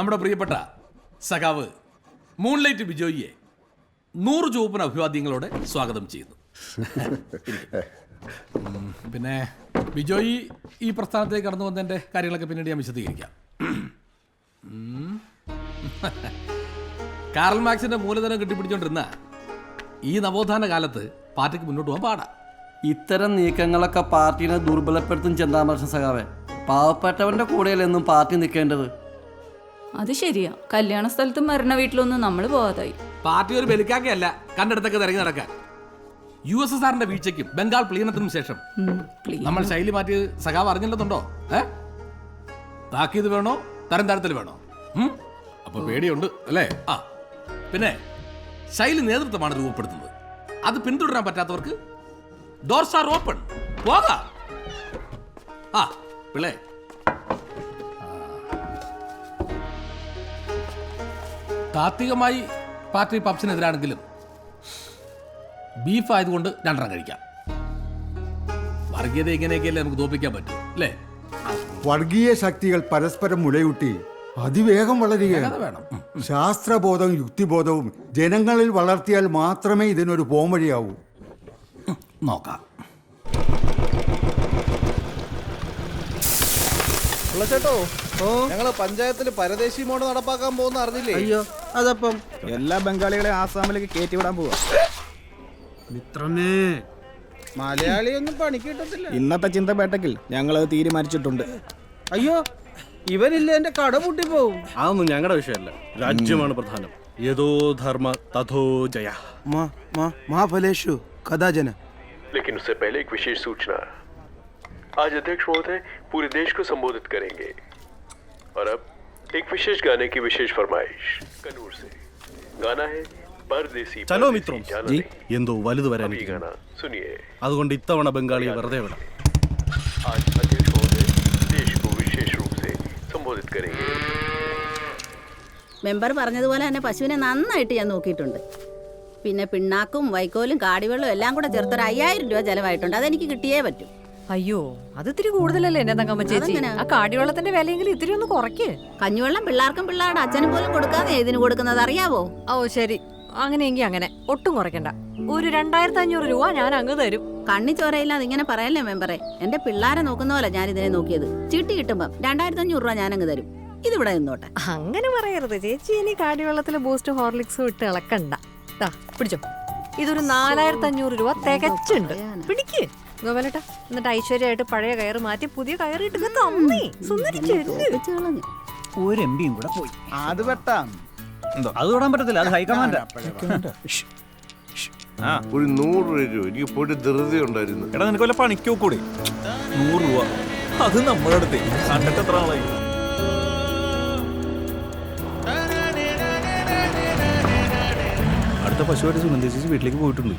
നമ്മുടെ പ്രിയപ്പെട്ട സഖാവ് മൂൺലൈറ്റ് ബിജോയിയെ നൂറ് ചുവപ്പൻ അഭിവാദ്യങ്ങളോടെ സ്വാഗതം ചെയ്യുന്നു. പിന്നെ ബിജോയി ഈ പ്രസ്ഥാനത്തേക്ക് കടന്നു വന്നതിന്റെ കാര്യങ്ങളൊക്കെ പിന്നീട് ഞാൻ വിശദീകരിക്കാം. കാർൽ മാക്സിന്റെ മൂലധനം കെട്ടിപ്പിടിച്ചോണ്ടിരുന്ന ഈ നവോത്ഥാന കാലത്ത് പാർട്ടിക്ക് മുന്നോട്ട് പോകാൻ പാടാ. ഇത്തരം നീക്കങ്ങളൊക്കെ പാർട്ടിയെ ദുർബലപ്പെടുത്തും ചെന്താമർശൻ സഖാവേ. പാവപ്പെട്ടവന്റെ കൂടെയല്ലെന്നും പാർട്ടി നിൽക്കേണ്ടത്? അത് ശരിയാ. കല്യാണ സ്ഥലത്തും മരണ വീട്ടിലൊന്നും നമ്മൾ പോവാതായി. പാർട്ടി ഒരു ബലിക്കാക്കയല്ല. കണ്ടെടുത്തൊക്കെ തിരഞ്ഞു നടക്കാൻ. യു എസ് എസ് ആറിന്റെ വീഴ്ചയ്ക്കും ബംഗാൾ പ്ലീനത്തിനും ശേഷം. നമ്മൾ ശൈലി മാറ്റി സഖാവ് അറിഞ്ഞില്ലെന്നുണ്ടോ? ഏ? താക്കീത് വേണോ? തരം തരത്തിൽ വേണോ? അപ്പൊ പേടിയുണ്ട് അല്ലേ? ആ. പിന്നെ ശൈലി നേതൃത്വമാണ് രൂപപ്പെടുത്തുന്നത്. അത് പിന്തുടരാൻ പറ്റാത്തവർക്ക് ഡോർസ് ആർ ഓപ്പൺ പോകാം. ആ പിള്ളേ. താത്വികമായി പാർട്ടി പപ്സിനെതിരാണെങ്കിലും ബീഫ് ആയതുകൊണ്ട് രണ്ടെണ്ണം കഴിക്കാം. വർഗീയത ഇങ്ങനെയൊക്കെയല്ലേ നമുക്ക് തോപ്പിക്കാൻ പറ്റൂ അല്ലേ? വർഗീയ ശക്തികൾ പരസ്പരം മുലയൂട്ടി അതിവേഗം വളരുകയാണ്. വേണം. ശാസ്ത്രബോധവും യുക്തിബോധവും ജനങ്ങളിൽ വളർത്തിയാൽ മാത്രമേ ഇതിനൊരു പോംവഴിയാവൂ. നോക്കാം. ചേട്ടോ ഞങ്ങൾ പഞ്ചായത്തിൽ പരദേശി മോഡ് നടപ്പാക്കാൻ പോകുന്ന അറിഞ്ഞില്ലേ? അയ്യോ. അതപ്പം എല്ലാ ബംഗാളികളെ ആസാമിലേക്ക് കയറ്റി വിടാൻ പോവാ മിത്രമേ മലയാളിയൊന്നും പണിക്ക് കിട്ടത്തില്ല ഇന്നത്തെ ചിന്തപേട്ടക്കിൽ ഞങ്ങൾ തീരുമാനിച്ചിട്ടുണ്ട് അയ്യോ ഇവനില്ല എന്റെ കട പൂട്ടിപ്പോവും അതൊന്നും ഞങ്ങളുടെ വിഷയമല്ല രാജ്യമാണ് പ്രധാനം യഥോ ധർമ്മ തഥോ ജയ മഹാഫലേഷു കഥാജന लेकिन उससे पहले एक विशेष सूचना आज अध्यक्ष महोदय पूरे देश को संबोधित करेंगे और अब एक विशेष गाने की विशेष फरमाइश कनूर से गाना है परदेसी ചലോ परदेसी മിത്രം जाना ജി नहीं। എന്തോ വലുത് अब ये വരാനിരിക്കുന്നു गाना सुनिए അതുകൊണ്ട് ഇത്തവണ ബംഗാളിയെ വെറുതെ വിടാം आज अध्यक्ष महोदय देश को विशेष रूप से संबोधित करेंगे മെമ്പർ പറഞ്ഞതുപോലെ തന്നെ പശുവിനെ നന്നായിട്ട് ഞാൻ നോക്കിയിട്ടുണ്ട് പിന്നെ പിണ്ണാക്കും വൈക്കോലും കാടിവെള്ളവും എല്ലാം കൂടെ ചേർത്തൊരു അയ്യായിരം രൂപ ചെലവായിട്ടുണ്ട് അതെനിക്ക് കിട്ടിയേ പറ്റൂ അയ്യോ അത് ഇത്തിരി കൂടുതലല്ലേ എന്നെ തങ്കമ്മ ചേച്ചി? അതെങ്ങനാ? ആ കാടിവെള്ളത്തിന്റെ വിലയെങ്കിലും ഇത്തിരി ഒന്ന് കുറയ്ക്ക്. കഞ്ഞിവെള്ളം പിള്ളേർക്കും പിള്ളേരുടെ അച്ഛനും പോലും കൊടുക്കാതെ ഇതിന് കൊടുക്കുന്നത് അറിയാവോ? ഓ ശരി. അങ്ങനെയെങ്കിൽ അങ്ങനെ. ഒട്ടും കുറയ്ക്കണ്ട. ഒരു രണ്ടായിരത്തി അഞ്ഞൂറ് രൂപ ഞാൻ അങ്ങ് തരും. കണ്ണി ചോരയില്ലാതെ ഇങ്ങനെ പറയല്ലേ മെമ്പറെ? എന്റെ പിള്ളേരെ നോക്കുന്ന പോലെ ഞാൻ ഇതിനെ നോക്കിയത്. ചീട്ടി കിട്ടുമ്പം രണ്ടായിരത്തി അഞ്ഞൂറ് രൂപ ഞാൻ അങ്ങ് തരും. ഇതിവിടെ നിന്നോട്ടെ. അങ്ങനെ പറയരുത്. ചേച്ചി ഇനി കാടിവെള്ളത്തിൽ ബൂസ്റ്റ് ഹോർലിക്സും ഇട്ട് ഇളക്കണ്ട. ദാ, പിടിച്ചോ. ഇതൊരു നാലായിരത്തി അഞ്ഞൂറ് രൂപ തികച്ചുണ്ട്. പിടിക്ക്. ഗോപാലേട്ട എന്നിട്ട് ഐശ്വര്യമായിട്ട് പഴയ കയറ് മാറ്റി പുതിയ കയറിട്ട് തന്നേ സുന്ദരി ചെല്ല്. ഒരു എം പിയും കൂടെ പോയി. അത് വെട്ടാം. അത് തൊടാൻ പറ്റത്തില്ല അത് ഹൈക്കമാൻഡാ. ഒരു നൂറ് രൂപ എനിക്ക് പോയിട്ട് ധൃതി ഉണ്ടായിരുന്നു. എടാ നിനക്ക് വല്ല പണിക്കോ കൂടി? നൂറ് രൂപ. അത് നമ്മുടെ അടുത്ത്. കണ്ടിട്ട് എത്ര ആളായി അടുത്ത പശുവായിട്ട് സുനന്ദ ചേച്ചി വീട്ടിലേക്ക് പോയിട്ടുണ്ട്.